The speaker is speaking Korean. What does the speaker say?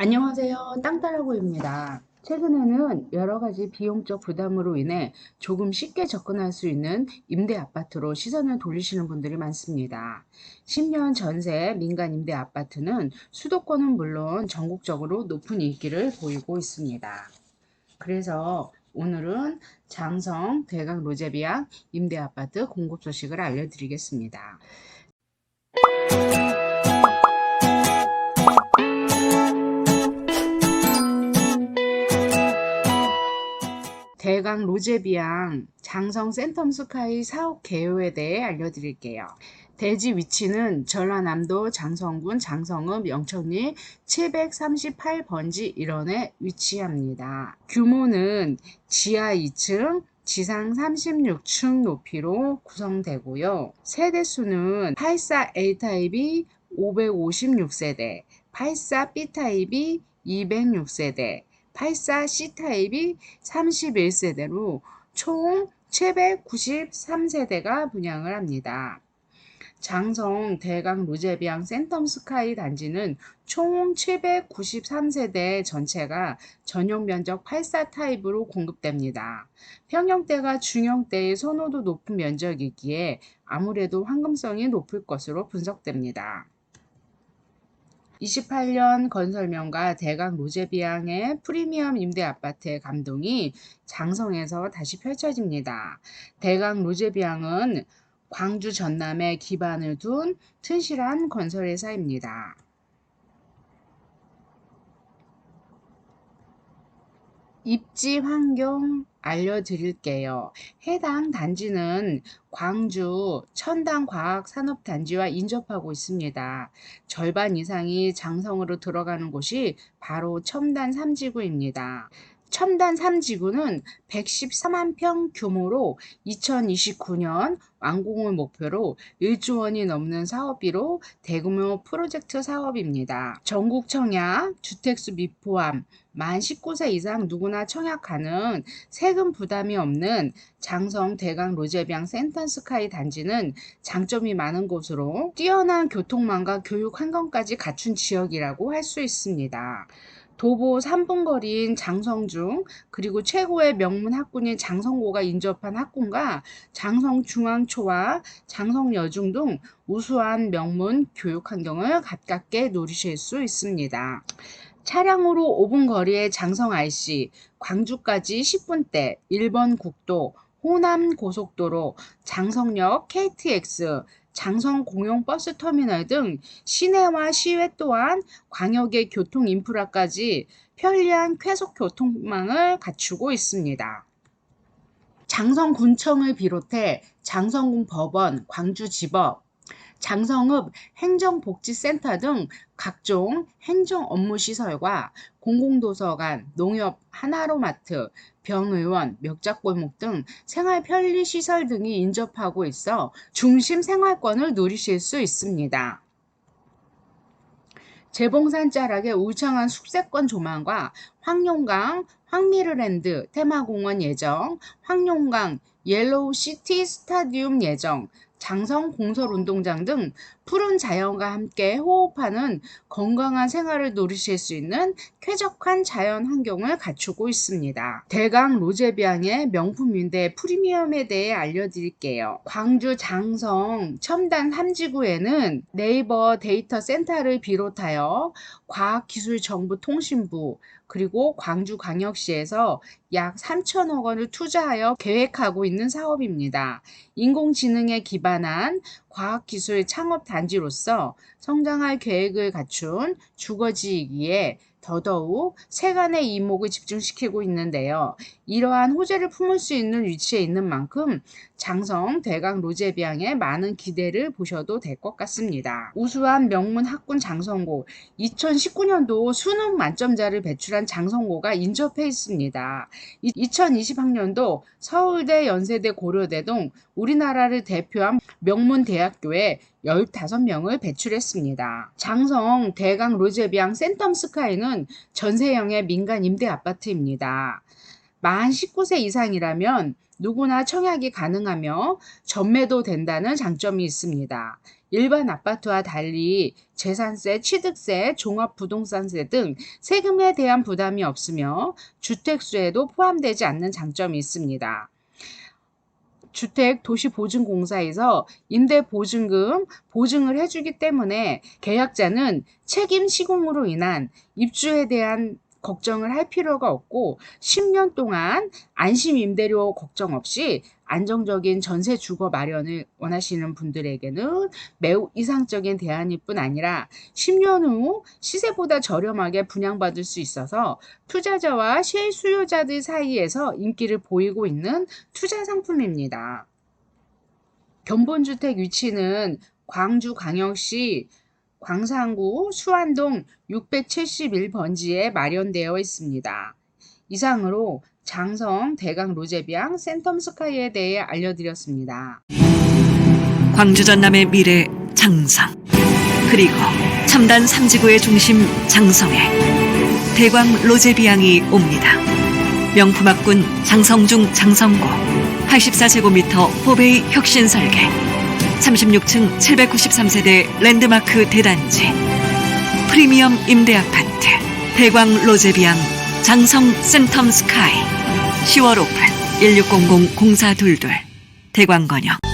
안녕하세요. 땅따라고입니다. 최근에는 여러 가지 비용적 부담으로 인해 조금 쉽게 접근할 수 있는 임대 아파트로 시선을 돌리시는 분들이 많습니다. 10년 전세 민간 임대 아파트는 수도권은 물론 전국적으로 높은 인기를 보이고 있습니다. 그래서 오늘은 장성 대강 로제비앙 임대 아파트 공급 소식을 알려드리겠습니다. 대강 로제비앙 장성 센텀 스카이 사업 개요에 대해 알려드릴게요. 대지 위치는 전라남도 장성군 장성읍 영천리 738번지 1원에 위치합니다. 규모는 지하 2층, 지상 36층 높이로 구성되고요. 세대수는 84A 타입이 556세대, 84B 타입이 206세대, 84C 타입이 31세대로 총 793세대가 분양을 합니다. 장성 대강 루제비앙 센텀 스카이 단지는 총 793세대 전체가 전용 면적 84 타입으로 공급됩니다. 평형대가 중형대의 선호도 높은 면적이기에 아무래도 황금성이 높을 것으로 분석됩니다. 28년 건설명가 대강 로제비앙의 프리미엄 임대 아파트의 감동이 장성에서 다시 펼쳐집니다. 대강 로제비앙은 광주 전남에 기반을 둔 튼실한 건설회사입니다. 입지 환경 알려드릴게요. 해당 단지는 광주 천당과학산업단지와 인접하고 있습니다. 절반 이상이 장성으로 들어가는 곳이 바로 첨단 3지구입니다. 첨단 3지구는 113만 평 규모로 2029년 완공을 목표로 1조 원이 넘는 사업비로 대규모 프로젝트 사업입니다. 전국 청약, 주택수 미포함, 만 19세 이상 누구나 청약 가능, 세금 부담이 없는 장성 대강 로제비앙 센터스카이 단지는 장점이 많은 곳으로 뛰어난 교통망과 교육 환경까지 갖춘 지역이라고 할 수 있습니다. 도보 3분 거리인 장성중 그리고 최고의 명문 학군인 장성고가 인접한 학군과 장성중앙초와 장성여중 등 우수한 명문 교육 환경을 가깝게 누리실 수 있습니다. 차량으로 5분 거리의 장성 IC, 광주까지 10분대, 1번 국도, 호남 고속도로, 장성역 KTX, 장성 공용 버스 터미널 등 시내와 시외 또한 광역의 교통 인프라까지 편리한 쾌속 교통망을 갖추고 있습니다. 장성군청을 비롯해 장성군 법원, 광주지법, 장성읍 행정복지센터 등 각종 행정 업무 시설과 공공도서관, 농협, 하나로마트, 병의원, 멱작골목 등 생활 편리 시설 등이 인접하고 있어 중심 생활권을 누리실 수 있습니다. 재봉산 자락의 울창한 숙세권 조망과 황룡강, 황미르랜드 테마공원 예정, 황룡강 옐로우 시티 스타디움 예정, 장성 공설 운동장 등 푸른 자연과 함께 호흡하는 건강한 생활을 누리실 수 있는 쾌적한 자연 환경을 갖추고 있습니다. 대강 로제비앙의 명품 임대 프리미엄에 대해 알려드릴게요. 광주 장성 첨단 3지구에는 네이버 데이터 센터를 비롯하여 과학기술정보통신부 그리고 광주광역시에서 약 3천억 원을 투자하여 계획하고 있는 사업입니다. 인공지능에 기반 한 과학기술 창업 단지로서 성장할 계획을 갖춘 주거지이기에 더더욱 세간의 이목을 집중시키고 있는데요. 이러한 호재를 품을 수 있는 위치에 있는 만큼 장성 대강 로제비앙에 많은 기대를 보셔도 될 것 같습니다. 우수한 명문 학군 장성고 2019년도 수능 만점자를 배출한 장성고가 인접해 있습니다. 2020학년도 서울대, 연세대, 고려대 등 우리나라를 대표한 명문 대학교에 15명을 배출했습니다. 장성 대강 로제비앙 센텀 스카이는 전세형의 민간 임대 아파트입니다. 만 19세 이상이라면 누구나 청약이 가능하며 전매도 된다는 장점이 있습니다. 일반 아파트와 달리 재산세, 취득세, 종합부동산세 등 세금에 대한 부담이 없으며 주택수에도 포함되지 않는 장점이 있습니다. 주택 도시보증공사에서 임대보증금 보증을 해주기 때문에 계약자는 책임 시공으로 인한 입주에 대한 걱정을 할 필요가 없고 10년 동안 안심 임대료 걱정 없이 안정적인 전세 주거 마련을 원하시는 분들에게는 매우 이상적인 대안일 뿐 아니라 10년 후 시세보다 저렴하게 분양받을 수 있어서 투자자와 실수요자들 사이에서 인기를 보이고 있는 투자 상품입니다. 견본주택 위치는 광주 광역시 광산구 수안동 671번지에 마련되어 있습니다. 이상으로 장성 대강 로제비앙 센텀 스카이에 대해 알려드렸습니다. 광주 전남의 미래 장성 그리고 첨단 삼지구의 중심 장성에 대광 로제비앙이 옵니다. 명품학군 장성중 장성고 84제곱미터 포베이 혁신 설계 36층 793세대 랜드마크 대단지. 프리미엄 임대 아파트. 대광 로제비앙 장성 센텀 스카이. 10월 오픈 1600 0422 대광건역